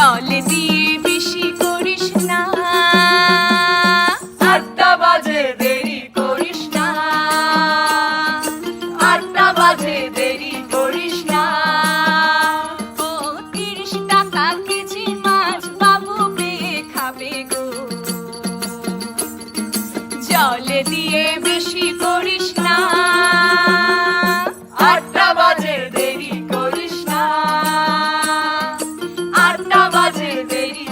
জল দিয়ে বেশি করিস না। আটটা বাজে দেরি করিস না। আটটা বাজে দেরি করিস না। ও তিরিশ টাকা কেজি মাছ বাবু পেয়ে খাবে গো? জল দিয়ে বেশি করিস না। চারটা বাজে বেরিয়ে